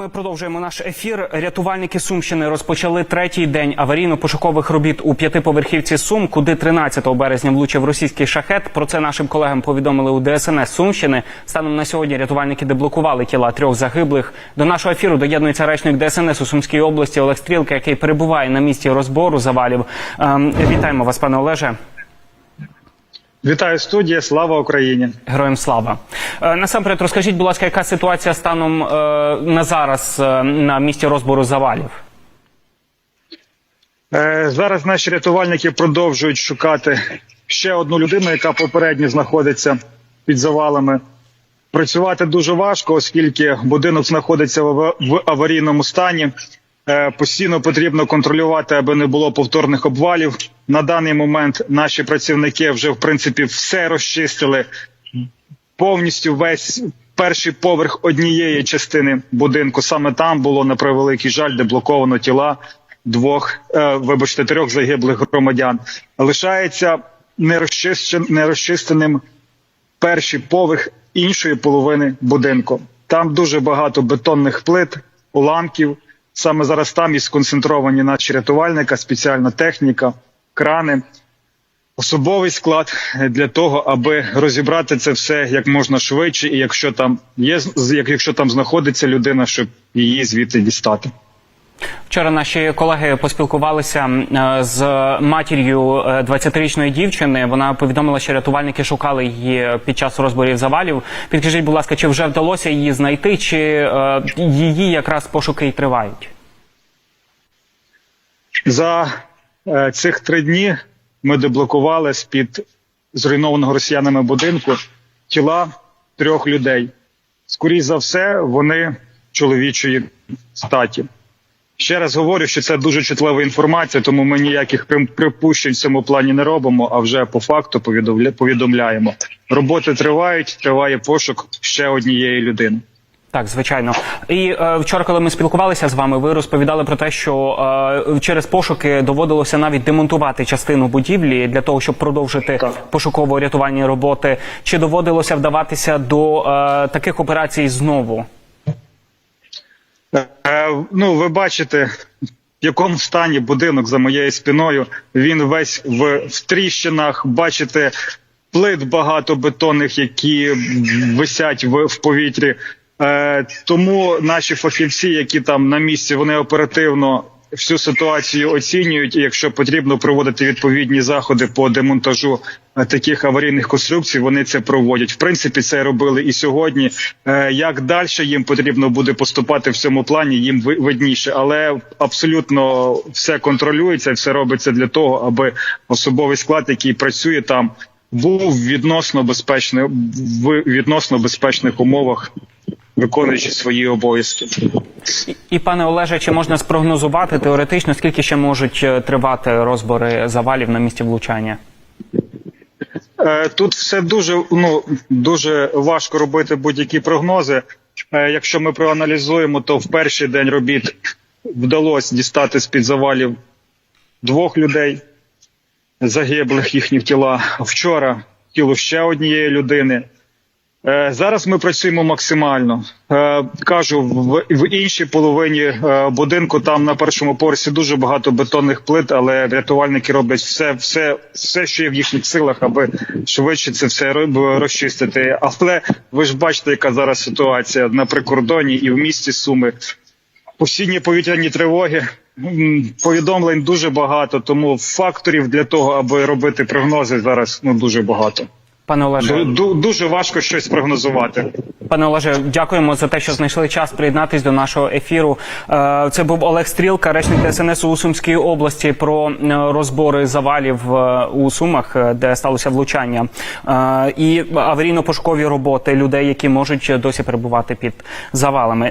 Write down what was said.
Ми продовжуємо наш ефір. Рятувальники Сумщини розпочали третій день аварійно-пошукових робіт у п'ятиповерхівці Сум, куди 13 березня влучив російський шахет. Про це нашим колегам повідомили у ДСНС Сумщини. Станом на сьогодні рятувальники деблокували тіла трьох загиблих. До нашого ефіру доєднується речник ДСНС у Сумській області Олег Стрілка, який перебуває на місці розбору завалів. Ем, вітаємо вас, пане Олеже. Вітаю студія, слава Україні. Героям слава. Е, Насамперед, розкажіть, будь ласка, яка ситуація станом е, на зараз е, на місці розбору завалів? Зараз наші рятувальники продовжують шукати ще одну людину, яка попередньо знаходиться під завалами. Працювати дуже важко, оскільки будинок знаходиться в аварійному стані. Постійно потрібно контролювати, аби не було повторних обвалів. На даний момент наші працівники вже в принципі все розчистили повністю весь перший поверх однієї частини будинку. Саме там було на превеликий жаль деблоковано тіла двох, е, вибачте, трьох загиблих громадян. Лишається нерозчистеним перший поверх іншої половини будинку. Там дуже багато бетонних плит, уламків. Саме зараз там і сконцентровані наші рятувальника, спеціальна техніка, крани особовий склад для того, аби розібрати це все як можна швидше, і якщо там є якщо там знаходиться людина, щоб її звідти дістати. Вчора наші колеги поспілкувалися е, з матір'ю е, 20-річної дівчини. Вона повідомила, що рятувальники шукали її під час розборів завалів. Підкажіть, будь ласка, чи вже вдалося її знайти, чи е, її якраз пошуки й тривають? За е, цих три дні ми деблокували з під зруйнованого росіянами будинку тіла трьох людей. Скоріше за все, вони чоловічої статі. Ще раз говорю, що це дуже чутлива інформація, тому ми ніяких припущень в цьому плані не робимо, а вже по факту повідомля- повідомляємо. Роботи тривають, триває пошук ще однієї людини. Так, звичайно. І е, вчора, коли ми спілкувалися з вами, ви розповідали про те, що е, через пошуки доводилося навіть демонтувати частину будівлі для того, щоб продовжити пошуково-рятувальні роботи. Чи доводилося вдаватися до е, таких операцій знову? Е, ну, ви бачите, в якому стані будинок за моєю спиною. Він весь в, в тріщинах. Бачите, плит багато бетонних, які висять в, в повітрі. Е, тому наші фахівці, які там на місці, вони оперативно всю ситуацію оцінюють. І якщо потрібно проводити відповідні заходи по демонтажу е, таких аварійних конструкцій, вони це проводять. В принципі, це робили і сьогодні. Е, Як далі їм потрібно буде поступати в цьому плані, їм ви- видніше, але абсолютно все контролюється, все робиться для того, аби особовий склад, який працює там, був відносно безпечний в відносно безпечних умовах, виконуючи свої обов'язки. І, і пане Олеже, чи можна спрогнозувати теоретично, скільки ще можуть е, тривати розбори завалів на місці влучання? Е, Тут все дуже ну дуже важко робити будь-які прогнози. Е, Якщо ми проаналізуємо, то в перший день робіт вдалося дістати з під завалів двох людей, загиблих їхні тіла. Вчора тіло ще однієї людини. Е, Зараз ми працюємо максимально. Е, Кажу, в, іншій половині е, будинку, там на першому поверсі дуже багато бетонних плит, але рятувальники роблять все, все, все, що є в їхніх силах, аби швидше це все ро- розчистити. Але ви ж бачите, яка зараз ситуація на прикордоні і в місті Суми. Постійні повітряні тривоги. Повідомлень дуже багато, тому факторів для того, аби робити прогнози, зараз ну дуже багато. Пане Олеже, Ду- ду- Дуже важко щось прогнозувати. Пане Олеже, дякуємо за те, що знайшли час приєднатись до нашого ефіру. Е, Це був Олег Стрілка, речник ДСНС у Сумській області про е, розбори завалів е, у Сумах, де сталося влучання, і аварійно-пошукові роботи людей, які можуть досі перебувати під завалами.